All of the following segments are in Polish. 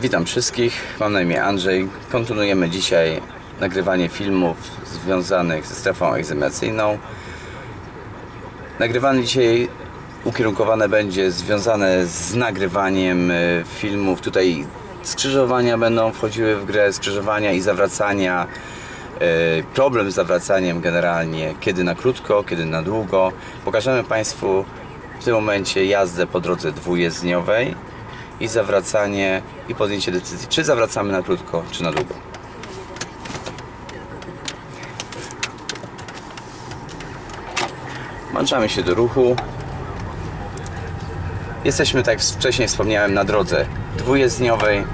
Witam wszystkich, mam na imię Andrzej. Kontynuujemy dzisiaj nagrywanie filmów związanych ze strefą egzaminacyjną. Nagrywanie dzisiaj ukierunkowane będzie związane z nagrywaniem e, filmów. Tutaj skrzyżowania będą wchodziły w grę, skrzyżowania i zawracania. E, Problem z zawracaniem generalnie, kiedy na krótko, kiedy na długo. Pokażemy Państwu w tym momencie jazdę po drodze dwujezdniowej i zawracanie i podjęcie decyzji, czy zawracamy na krótko, czy na długo. Włączamy się do ruchu. Jesteśmy, tak jak wcześniej wspomniałem, na drodze dwujezdniowej.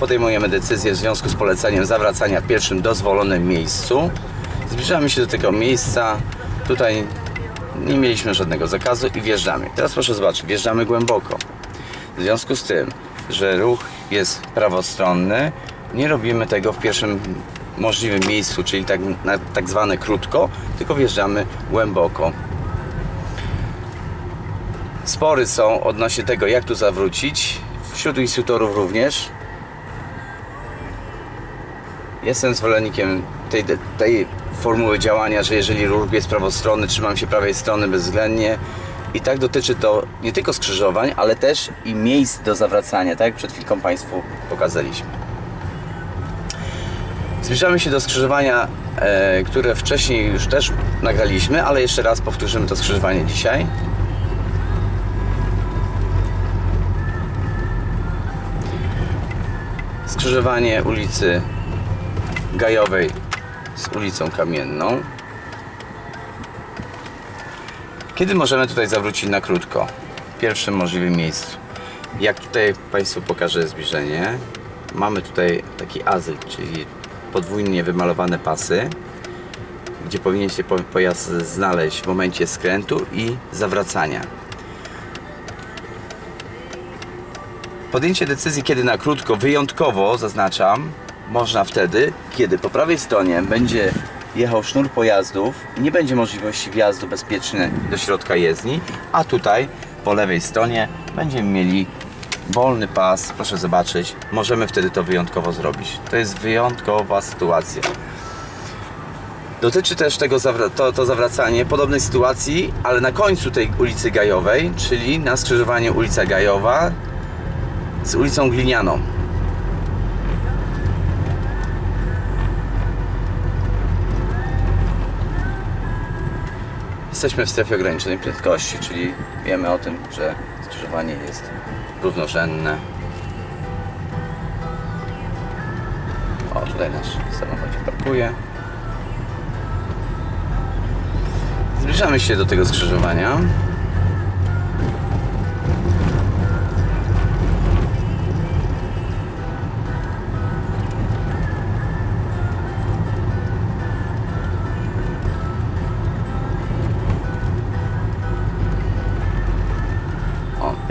Podejmujemy, decyzję w związku z poleceniem zawracania w pierwszym dozwolonym miejscu. Zbliżamy się do tego miejsca. Tutaj nie mieliśmy żadnego zakazu i wjeżdżamy. Teraz proszę zobaczyć, wjeżdżamy głęboko. W związku z tym, że ruch jest prawostronny, nie robimy tego w pierwszym możliwym miejscu, czyli tak, na tak zwane krótko, tylko wjeżdżamy głęboko. Spory są odnośnie tego, jak tu zawrócić. Wśród instruktorów również. Jestem zwolennikiem tej, tej formuły działania, że jeżeli ruch jest prawostronny, trzymam się prawej strony bezwzględnie. I tak dotyczy to nie tylko skrzyżowań, ale też i miejsc do zawracania, tak jak przed chwilką Państwu pokazaliśmy. Zbliżamy się do skrzyżowania, e, które wcześniej już też nagraliśmy, ale jeszcze raz powtórzymy to skrzyżowanie dzisiaj. Skrzyżowanie ulicy Gajowej z ulicą Kamienną. Kiedy możemy tutaj zawrócić na krótko? W pierwszym możliwym miejscu. Jak tutaj Państwu pokażę zbliżenie, mamy tutaj taki azyl, czyli podwójnie wymalowane pasy, gdzie powinien się po- pojazd znaleźć w momencie skrętu i zawracania. Podjęcie decyzji, kiedy na krótko, wyjątkowo zaznaczam, można wtedy, kiedy po prawej stronie będzie jechał sznur pojazdów i nie będzie możliwości wjazdu bezpieczny do środka jezdni, a tutaj po lewej stronie będziemy mieli wolny pas, proszę zobaczyć, możemy wtedy to wyjątkowo zrobić. To jest wyjątkowa sytuacja. Dotyczy też tego to, to zawracanie podobnej sytuacji, ale na końcu tej ulicy Gajowej, czyli na skrzyżowanie ulica Gajowa z ulicą Glinianą. Jesteśmy w strefie ograniczonej prędkości, czyli wiemy o tym, że skrzyżowanie jest równorzędne. O, tutaj nasz samochodzik parkuje. Zbliżamy się do tego skrzyżowania.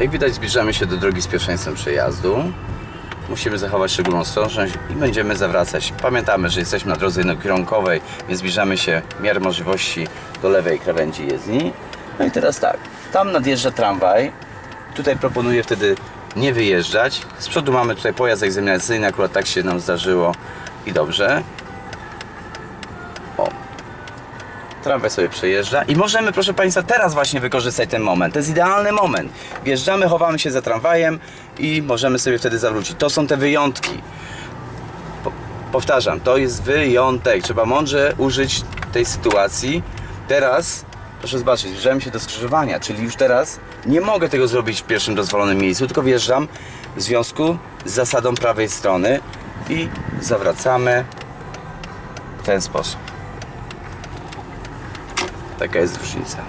Jak widać zbliżamy się do drogi z pierwszeństwem przejazdu. Musimy zachować szczególną ostrożność i będziemy zawracać. Pamiętamy, że jesteśmy na drodze jednokierunkowej, więc zbliżamy się w miarę możliwości do lewej krawędzi jezdni. No i teraz tak, tam nadjeżdża tramwaj. Tutaj proponuję wtedy nie wyjeżdżać. Z przodu mamy tutaj pojazd egzaminacyjny, akurat tak się nam zdarzyło i dobrze. O, Tramwaj sobie przejeżdża i możemy, proszę Państwa, teraz właśnie wykorzystać ten moment. To jest idealny moment. Wjeżdżamy, chowamy się za tramwajem i możemy sobie wtedy zawrócić. To są te wyjątki. Po, powtarzam, to jest wyjątek. Trzeba mądrze użyć tej sytuacji. Teraz, proszę zobaczyć, zbliżamy się do skrzyżowania, czyli już teraz nie mogę tego zrobić w pierwszym dozwolonym miejscu, tylko wjeżdżam w związku z zasadą prawej strony i zawracamy w ten sposób. Такая і.